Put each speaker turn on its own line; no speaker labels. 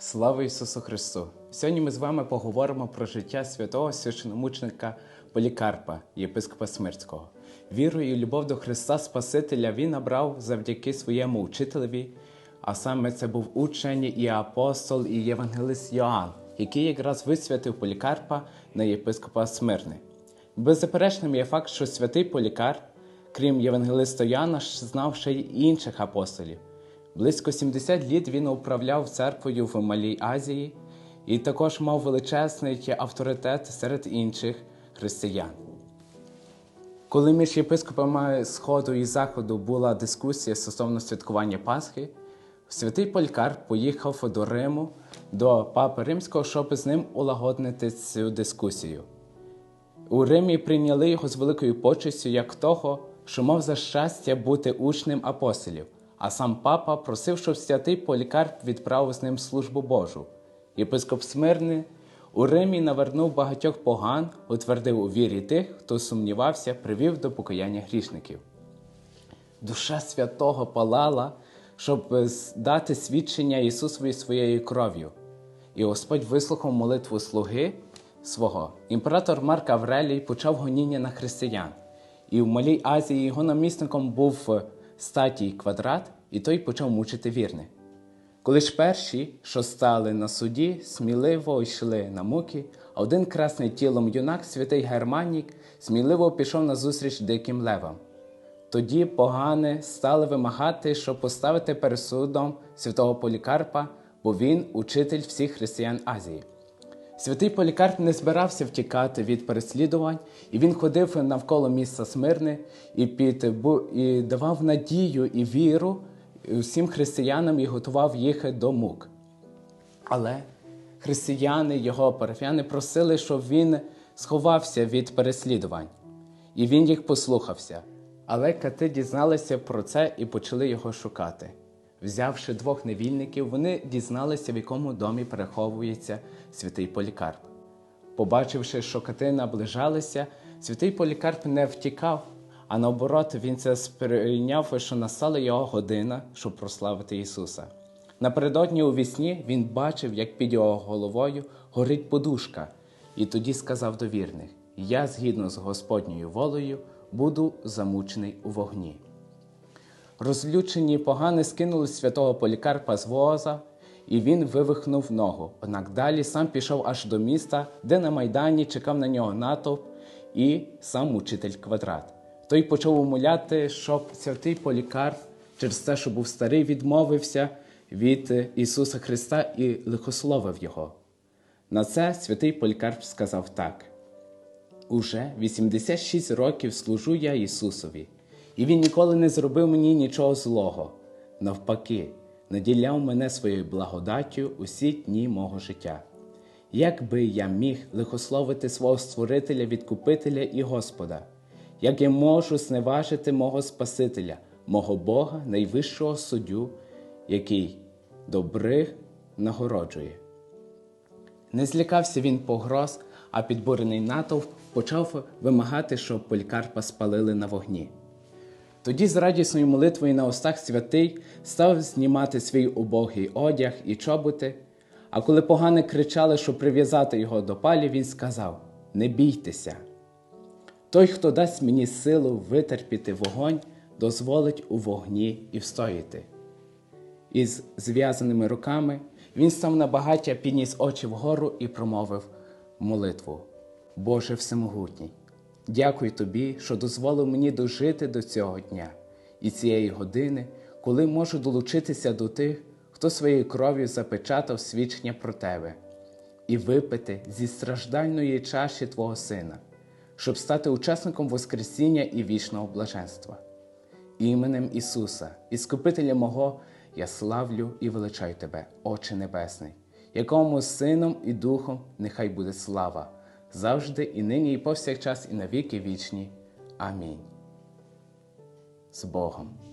Слава Ісусу Христу! Сьогодні ми з вами поговоримо про життя святого священомученика Полікарпа, єпископа Смирського. Віру і любов до Христа Спасителя він набрав завдяки своєму учителеві, а саме це був учень і апостол, і євангелист Йоанн, який якраз висвятив Полікарпа на єпископа Смирни. Беззаперечним є факт, що святий Полікарп, крім євангелиста Йоанна, знав ще й інших апостолів. Близько 70 літ він управляв церквою в Малій Азії і також мав величезний авторитет серед інших християн. Коли між єпископами Сходу і Заходу була дискусія стосовно святкування Пасхи, святий Полькарп поїхав до Риму до Папи Римського, щоб з ним улагоднити цю дискусію. У Римі прийняли його з великою почестю як того, що мав за щастя бути учнем апостолів, а сам папа просив, щоб святий Полікарп відправив з ним службу Божу. Єпископ Смирни у Римі навернув багатьох поган, утвердив у вірі тих, хто сумнівався, привів до покаяння грішників. Душа святого палала, щоб дати свідчення Ісусові своєю кров'ю. І Господь вислухав молитву слуги свого. Імператор Марк Аврелій почав гоніння на християн, і в Малій Азії його намісником був статій квадрат, і той почав мучити вірних. Коли ж перші, що стали на суді, сміливо йшли на муки, а один красний тілом юнак, святий Германік, сміливо пішов на зустріч диким левам. Тоді погани стали вимагати, щоб поставити перед судом святого Полікарпа, бо він учитель всіх християн Азії. Святий Полікарп не збирався втікати від переслідувань, і він ходив навколо міста Смирни і, під, і давав надію і віру всім християнам і готував їх до мук. Але християни, його парафіяни просили, щоб він сховався від переслідувань, і він їх послухався. Але кати дізналися про це і почали його шукати. Взявши двох невільників, вони дізналися, в якому домі переховується святий Полікарп. Побачивши, що кати наближалися, святий Полікарп не втікав, а наоборот, він це сприйняв, що настала його година, щоб прославити Ісуса. Напередодні у вісні він бачив, як під його головою горить подушка, і тоді сказав до вірних: Я, згідно з Господньою волею, буду замучений у вогні. Розлючені погани скинули святого Полікарпа з воза, і він вивихнув ногу. Однак далі сам пішов аж до міста, де на майдані чекав на нього натовп і сам учитель квадрат. Той почав умоляти, щоб святий Полікарп, через те, що був старий, відмовився від Ісуса Христа і лихословив Його. На це святий Полікарп сказав так: Уже 86 років служу я Ісусові, і Він ніколи не зробив мені нічого злого. Навпаки, наділяв мене своєю благодаттю усі дні мого життя. Як би я міг лихословити свого Створителя, Відкупителя і Господа, як я можу зневажити мого Спасителя, мого Бога, найвищого суддю, який добрих нагороджує. Не злякався він погроз, а підбурений натовп почав вимагати, щоб Полікарпа спалили на вогні. Тоді з радісною молитвою на устах святий став знімати свій убогий одяг і чоботи, а коли погани кричали, щоб прив'язати його до палі, він сказав: Не бійтеся. Той, хто дасть мені силу витерпіти вогонь, дозволить у вогні і встояти. Із зв'язаними руками він став на багаття, підніс очі вгору і промовив молитву. Боже Всемогутній, дякую тобі, що дозволив мені дожити до цього дня і цієї години, коли можу долучитися до тих, хто своєю кров'ю запечатав свідчення про тебе, і випити зі страждальної чаші Твого Сина, щоб стати учасником Воскресіння і вічного блаженства. Іменем Ісуса, Іскупителя мого, я славлю і величаю Тебе, Отче Небесний, якому Сином і Духом нехай буде слава, завжди і нині, і повсякчас, і навіки вічні. Амінь. З Богом.